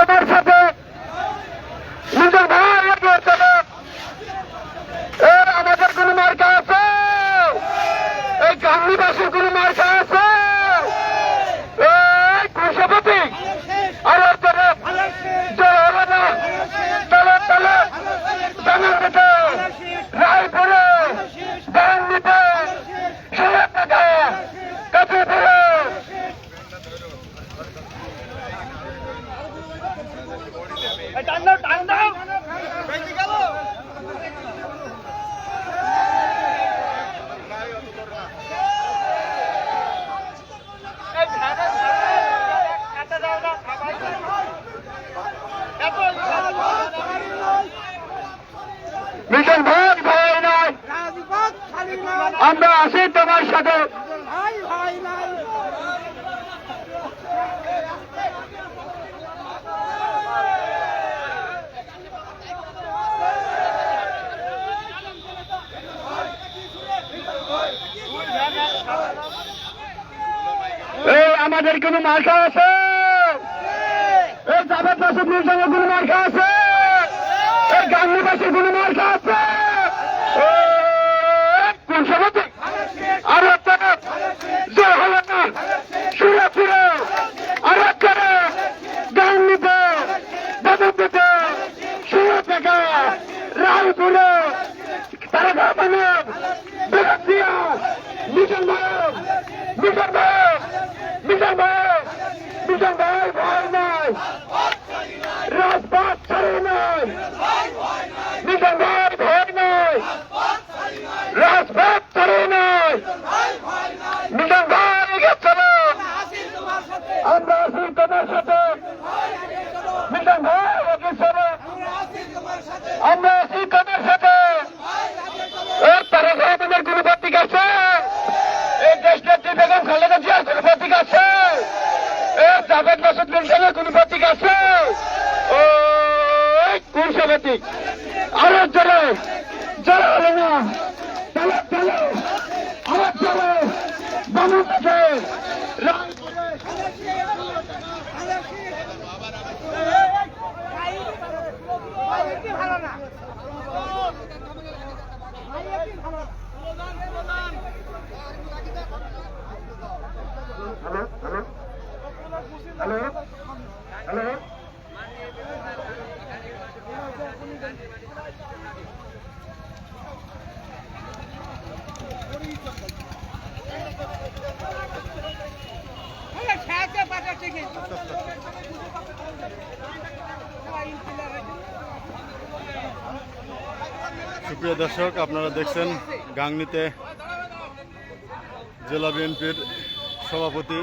তোমার সাথে নিজের ভাই এগিয়ে চলো এর আমাদের কোনো মার্কা আছে এই গান্ধীবাসীর কোনো মার্কা আছে এই কৃষপতি আর চলো জয় হবে না চলো চলো জানাতে রায়পুরে গান্ধীতে সুরক্ষা কাছে মিশন ভাই ভাই নয় রাজপথ খালি নয় আমরা আছি তোমার সাথে ভাই ভাই নাই এই আমাদের কোনো মার্কা আছে? এই জাভেদ মাসুদ মির্জামের কোনো মার্কা আছে? এই গান্ধীবাসীর কোনো মার্কা আছে? কোন সভাপতি? আর একটা জয় হলো না সুরাপুরে আর একটা গান্ধীতে বাদুতে সুরাপেকা রায়পুরে। তারা মিশন ভাই মিশন ভাই মিশন ভাই মিশন ভাই ভয় নাই রাজপথ ছাড়ে নাই মিশন ভাই এগিয়ে চলো আমরা আছি তোমার সাথে মিশন ভাই এগিয়ে চলো আমরা আছি তোমার সাথে এই তারা সাহেবের কোনো প্রতীক আছে এই দেশ নেত্রী বেগম খালেদা জিয়ার কোনো প্রতীক আছে এই জাভেদ মাসুদ মির্জানের কোনো প্রতীক আছে ও কোন সে প্রতীক আরও চলো চলো হলো না চলো চলো আরও চলো বামুন থেকে ভালো না হ্যালো হ্যালো হ্যালো হ্যালো? সুপ্রিয় দর্শক আপনারা দেখছেন গাংনীতে জেলা বিএনপির সভাপতি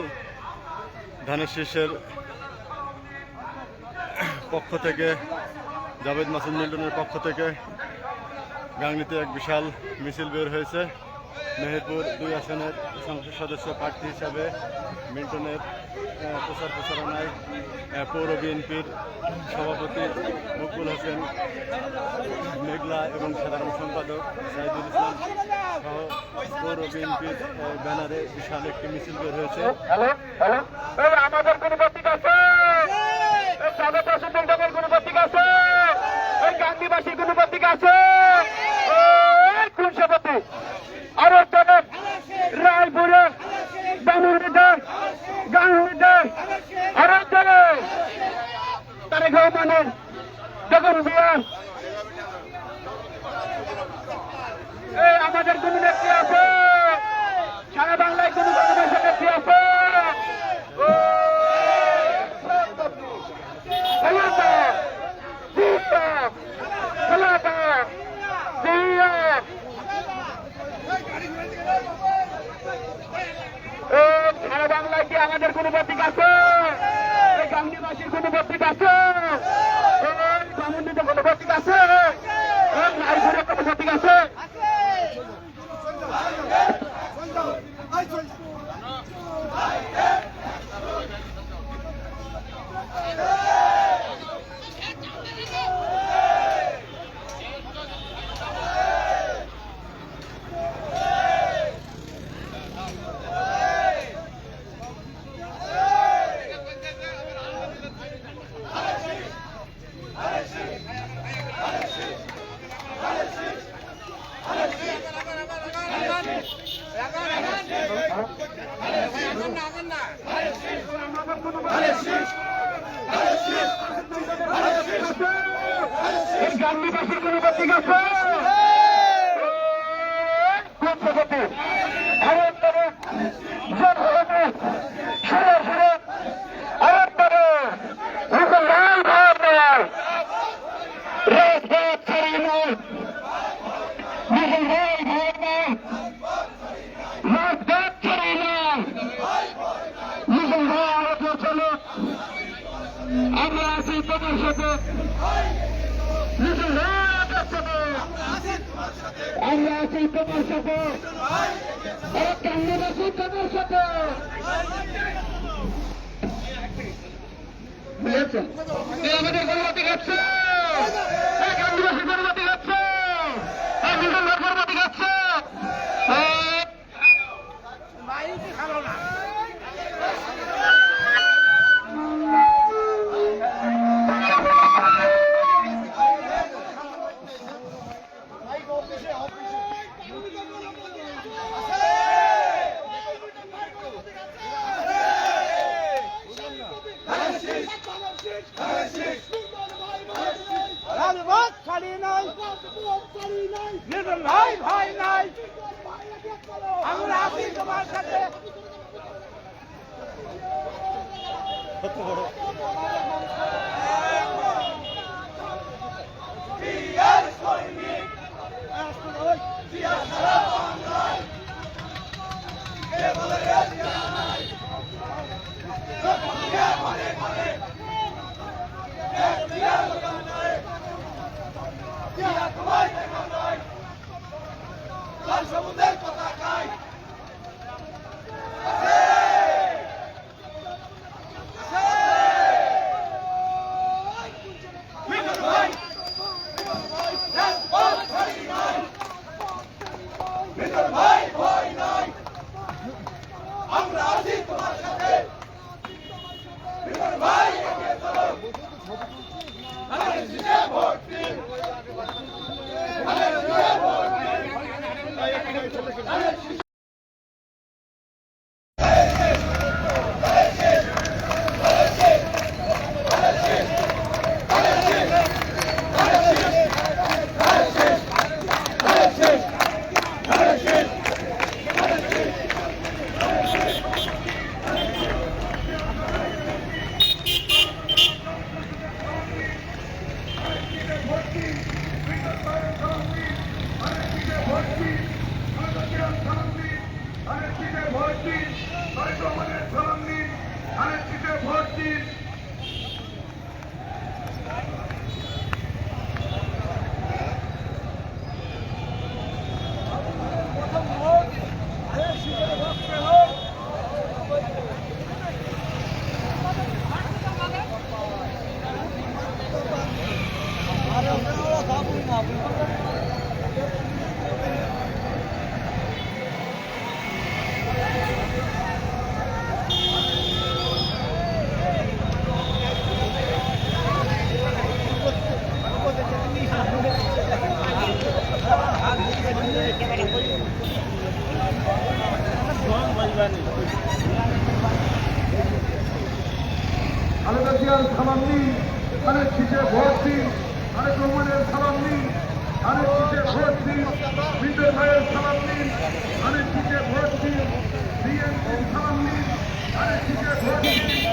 ধানের শীর্ষের পক্ষ থেকে, জাভেদ মাসুদ মিল্টনের পক্ষ থেকে গাংনীতে এক বিশাল মিছিল বের হয়েছে। মেহেরপুর দুই আসনের সংসদ সদস্য প্রার্থী হিসাবে মিল্টনের প্রচার প্রচারণায় পৌর বিএনপির সভাপতি মকবুল হোসেন মেঘলা এবং সাধারণ সম্পাদক সাইদুল ইসলাম সহ পৌর বিএনপির ব্যানারে বিশাল একটি মিছিল বের হয়েছে। আমাদের কোনো আছে? মাসুদ মির্জানের কোনো প্রতীক আছে? এই গান্ধীবাসী কোনো পত্রিকা আছে? এই কোন সে প্রতীক আরও চলো গান্ধী বাসীর কোন প্রতীক সাথে আমরা আছি তোমার সাথে। আর আছি তোমার সাথে। বুঝেছেন? আমাদের গণপতি খাচ্ছে Oh, Hey! জিয়ার সালাম নিন খালেদ শীষে ভোট দিন। আরে রোমানের সালাম নিন খালেদ শীষে ভোট দিন। বিজয় ভাইয়ের সালাম নিন খালেদ শীষে ভোট দিন। বিএনপির সালাম নিন খালেদ শীষে ভোট দিন।